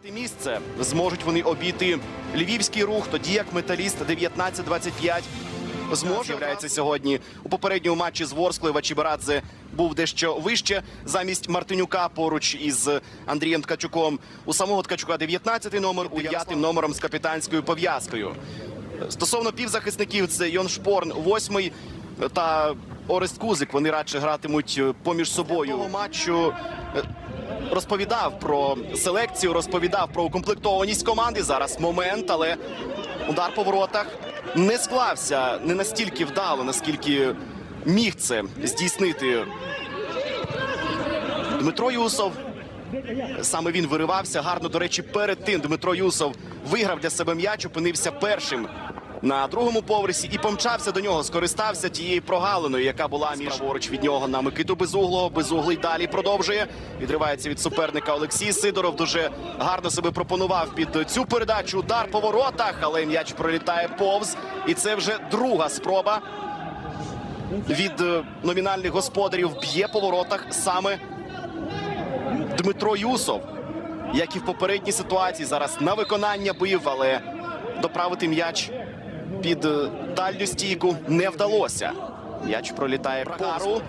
П'яте місце зможуть вони обійти львівський рух, тоді як металіст 19-25 зможе з'являється сьогодні у попередньому матчі з Ворсклою Вачібарадзе був дещо вище замість Мартинюка поруч із Андрієм Ткачуком. У самого Ткачука 19 номер, у 9 номером з капітанською пов'язкою. Стосовно півзахисників, це Йон Шпорн, восьмий та Орест Кузик. Вони радше гратимуть е, поміж собою. Матчу е, розповідав про селекцію, розповідав про укомплектованість команди. Зараз момент, але удар по воротах не склався не настільки вдало, наскільки міг це здійснити Дмитро Юсов. Саме він виривався гарно. До речі, перед тим Дмитро Юсов виграв для себе м'яч, опинився першим на другому поверсі і помчався до нього. Скористався тією прогалиною, яка була між праворуч від нього на Микиту Безуглого. Безуглий далі продовжує. Відривається від суперника Олексій Сидоров. Дуже гарно себе пропонував під цю передачу. Удар по воротах, але м'яч пролітає повз. І це вже друга спроба від е, номінальних господарів. Б'є по воротах саме Дмитро Юсов, як і в попередній ситуації, зараз на виконання бив, але доправити м'яч під е, дальню стійку не вдалося. М'яч пролітає пару.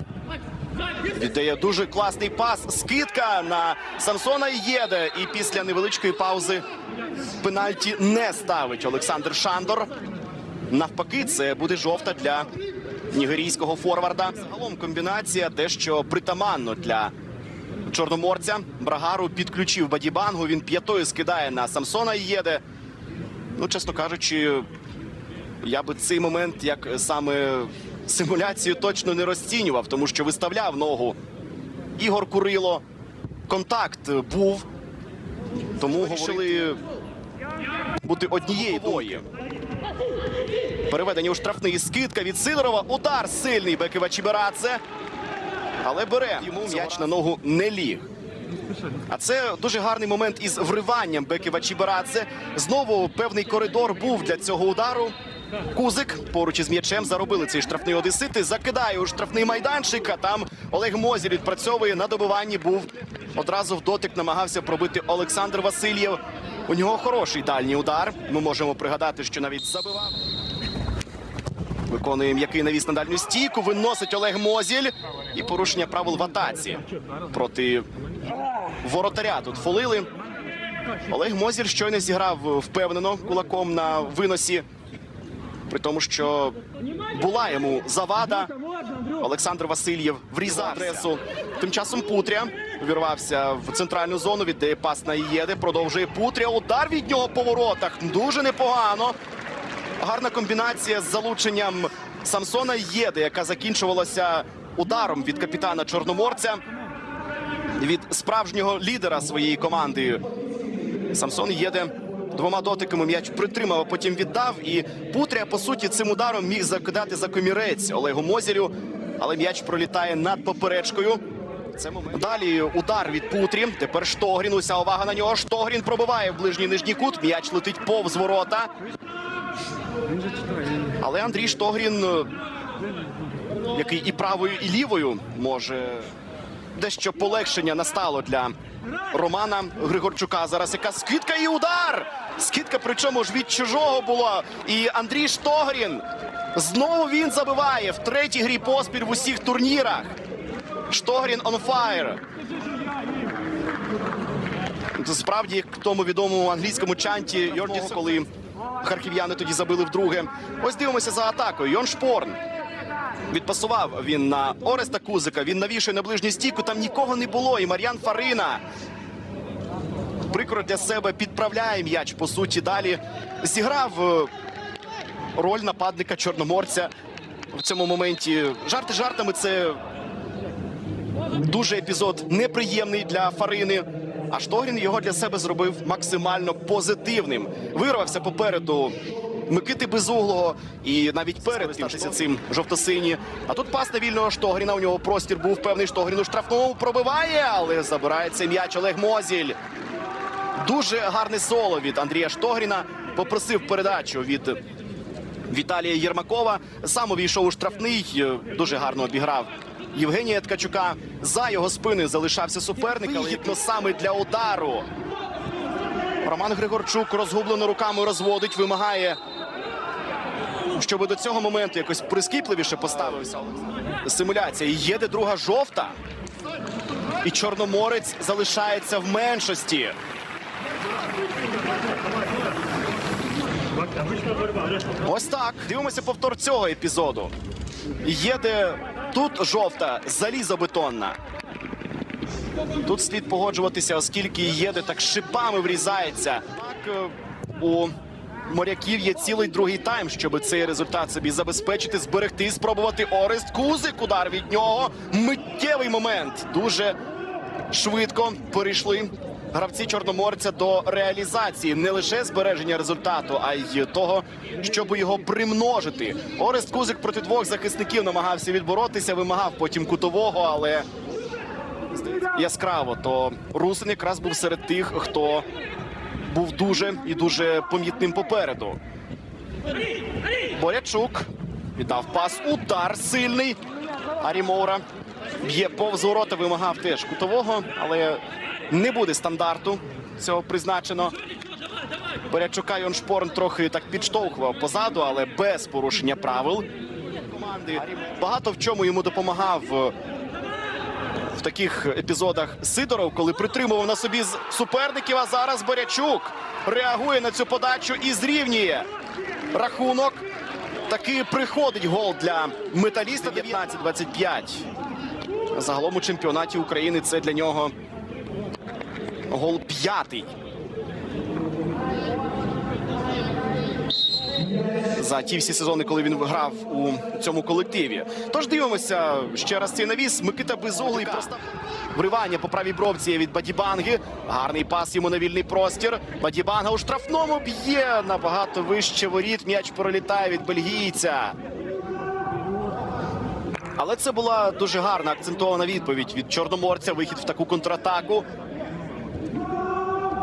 Віддає дуже класний пас. Скидка на Самсона Єде. І після невеличкої паузи пенальті не ставить Олександр Шандор. Навпаки, це буде жовта для нігерійського форварда. Загалом комбінація дещо притаманно для чорноморця. Брагару підключив Бадібангу. Він п'ятою скидає на Самсона Єде. Ну, чесно кажучи, я би цей момент як саме симуляцію точно не розцінював, тому що виставляв ногу Ігор Курило. Контакт був. Тому вирішили бути однією двоє. Переведення у штрафний скидка від Сидорова. Удар сильний Бекива Чіберадзе. Але бере йому м'яч на ногу не ліг. А це дуже гарний момент із вриванням Беківа Чіберадзе. Знову певний коридор був для цього удару. Кузик поруч із м'ячем заробили цей штрафний одесити. Закидає у штрафний майданчик. А там Олег Мозіль відпрацьовує на добиванні. Був одразу в дотик намагався пробити Олександр Васильєв. У нього хороший дальній удар. Ми можемо пригадати, що навіть забивав. Виконує м'який навіс на дальню стійку. Виносить Олег Мозіль. І порушення правил в атаці проти воротаря. Тут фолили. Олег Мозіль щойно зіграв впевнено кулаком на виносі. При тому, що була йому завада. Олександр Васильєв врізав адресу. Тим часом Путря увірвався в центральну зону. Віддає пас на Єде. Продовжує Путря. Удар від нього по воротах. Дуже непогано. Гарна комбінація з залученням Самсона Єди, яка закінчувалася ударом від капітана Чорноморця. Від справжнього лідера своєї команди. Самсон Єде двома дотиками м'яч притримав, а потім віддав. І Путря, по суті, цим ударом міг закидати за комірець Олегу Мозілю. Але м'яч пролітає над поперечкою. Це момент. Далі удар від Путрі. Тепер Штогрін. Уся увага на нього. Штогрін пробиває в ближній нижній кут. М'яч летить повз ворота. Але Андрій Штогрін, який і правою, і лівою може дещо полегшення настало для Романа Григорчука. Зараз яка скидка і удар. Скидка, причому ж від чужого було. І Андрій Штогрін знову він забиває в третій грі поспіль в усіх турнірах. Штогрін on fire. Справді як в тому відомому англійському чанті Йордіс, коли харків'яни тоді забили вдруге. Ось дивимося за атакою. Йон Шпорн. Відпасував він на Ореста Кузика. Він навішує на ближню стійку. Там нікого не було. І Мар'ян Фарина прикро для себе підправляє м'яч. По суті, далі зіграв е, роль нападника Чорноморця в цьому моменті. Жарти жартами це дуже епізод неприємний для Фарини. А Штогрін його для себе зробив максимально позитивним. Вирвався попереду Микити Безуглого і навіть перед тим цим жовто-сині. А тут пас на вільного Штогріна. У нього простір був певний Штогрін у штрафному пробиває, але забирається м'яч Олег Мозіль. Дуже гарне соло від Андрія Штогріна. Попросив передачу від Віталія Єрмакова. Сам увійшов у штрафний. е, Дуже гарно обіграв Євгенія Ткачука. За його спиною залишався суперник, але гідно саме для удару. Роман Григорчук розгублено руками розводить, вимагає, щоб до цього моменту якось прискіпливіше поставився. Симуляція. Є де друга жовта. І Чорноморець залишається в меншості. Ось так. Дивимося повтор цього епізоду. Є де тут жовта залізобетонна. Тут слід погоджуватися, оскільки єде так шипами врізається. Так е, у моряків є цілий другий тайм, щоб цей результат собі забезпечити, зберегти, спробувати Орест Кузик. Удар від нього. Миттєвий момент. Дуже швидко перейшли гравці Чорноморця до реалізації не лише збереження результату, а й того, щоб його примножити. Орест Кузик проти двох захисників намагався відборотися, вимагав потім кутового, але яскраво, то Русин якраз був серед тих, хто був дуже і дуже помітним попереду. Борячук віддав пас. Удар сильний. Арімоура б'є повз ворота, вимагав теж кутового, але не буде стандарту цього призначено. Борячука Йон Шпорн трохи так підштовхував позаду, але без порушення правил. Команди багато в чому йому допомагав таких епізодах Сидоров, коли притримував на собі суперників. А зараз Борячук реагує на цю подачу і зрівнює рахунок. Таки приходить гол для металіста 19-25. Загалом у чемпіонаті України це для нього гол п'ятий. За ті всі сезони, коли він грав у цьому колективі. Тож дивимося ще раз цей навіс. Микита Безуглий просто вривання по правій бровці від Бадібанги. Гарний пас йому на вільний простір. Бадібанга у штрафному б'є набагато вище воріт. М'яч пролітає від бельгійця. Але це була дуже гарна акцентована відповідь від Чорноморця. Вихід в таку контратаку.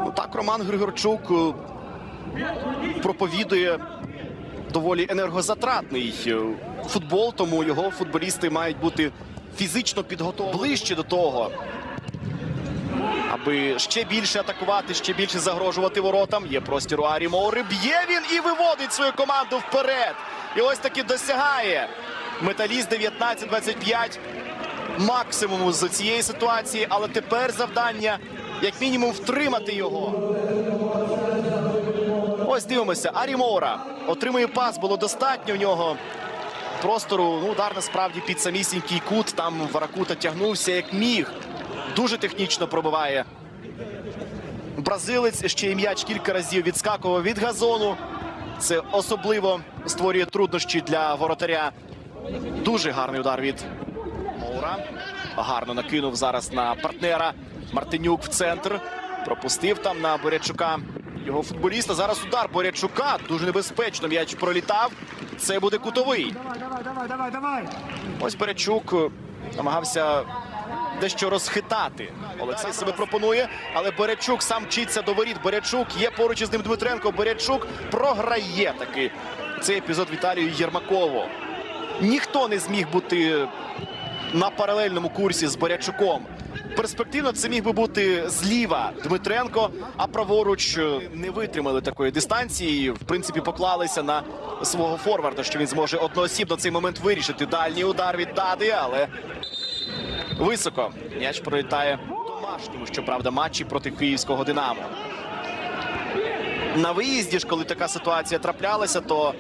Ну, так Роман Григорчук е, проповідує доволі енергозатратний е, футбол, тому його футболісти мають бути фізично підготовлені ближче до того, аби ще більше атакувати, ще більше загрожувати воротам. Є простір у Арі Моури. Б'є він і виводить свою команду вперед. І ось таки досягає металіст 19-25 максимуму з цієї ситуації, але тепер завдання як мінімум втримати його. Ось дивимося. Арі Моура отримує пас. Було достатньо в нього простору. Ну, удар насправді під самісінький кут. Там Варакута тягнувся як міг. Дуже технічно пробиває. Бразилець ще й м'яч кілька разів відскакував від газону. Це особливо створює труднощі для воротаря. Дуже гарний удар від Моура. Гарно накинув зараз на партнера. Мартинюк в центр. Пропустив там на Борячука його футболіста. Зараз удар Борячука. Дуже небезпечно. М'яч пролітав. Це буде кутовий. Давай, давай, давай, давай, давай. Ось Борячук е, намагався дещо розхитати. Олексій себе пропонує, але Борячук сам вчиться до воріт. Борячук є поруч із ним Дмитренко. Борячук програє таки цей епізод Віталію Єрмакову. Ніхто не зміг бути на паралельному курсі з Борячуком. Перспективно це міг би бути зліва Дмитренко, а праворуч е, не витримали такої дистанції. В принципі, поклалися на свого форварда, що він зможе одноосібно цей момент вирішити. Дальній удар від Дади, але високо. М'яч пролітає домашньому, щоправда, матчі проти київського Динамо. На виїзді ж, коли така ситуація траплялася, то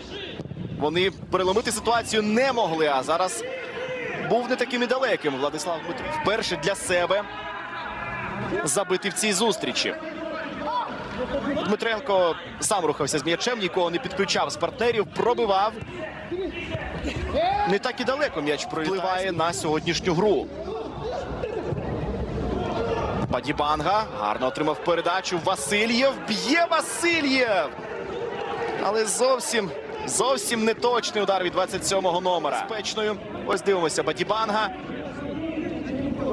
вони переломити ситуацію не могли. А зараз був не таким і далеким Владислав Дмитров. Вперше для себе забити в цій зустрічі. Дмитренко сам рухався з м'ячем, нікого не підключав з партнерів, пробивав. Не так і далеко м'яч впливає на сьогоднішню гру. Бадібанга гарно отримав передачу. Васильєв б'є Васильєв. Але зовсім зовсім не точний удар від 27-го номера. Безпечною. Ось дивимося. Бадібанга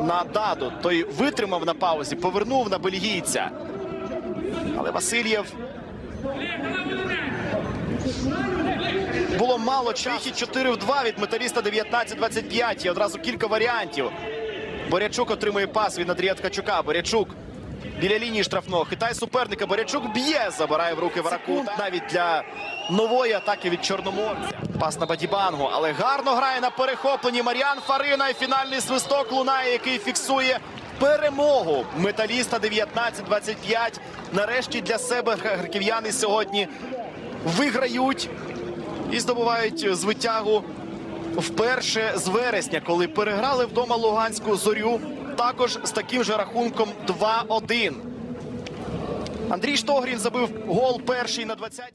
на даду. Той витримав на паузі, повернув на бельгійця. Але Васильєв. Було мало часу. 4 в 2 від металіста 19-25. Є одразу кілька варіантів. Борячук отримує пас від Андрія Ткачука. Борячук біля лінії штрафного. Хитай суперника. Борячук б'є, забирає в руки Варакута. Навіть для нової атаки від Чорноморця. Пас на Бадібангу, але гарно грає на перехопленні. Мар'ян Фарина і фінальний свисток лунає, який фіксує перемогу металіста 19-25. Нарешті для себе харків'яни сьогодні виграють і здобувають звитягу вперше з вересня, коли переграли вдома Луганську зорю. Також з таким же рахунком 2-1. Андрій Штогрін забив гол перший на 20-й.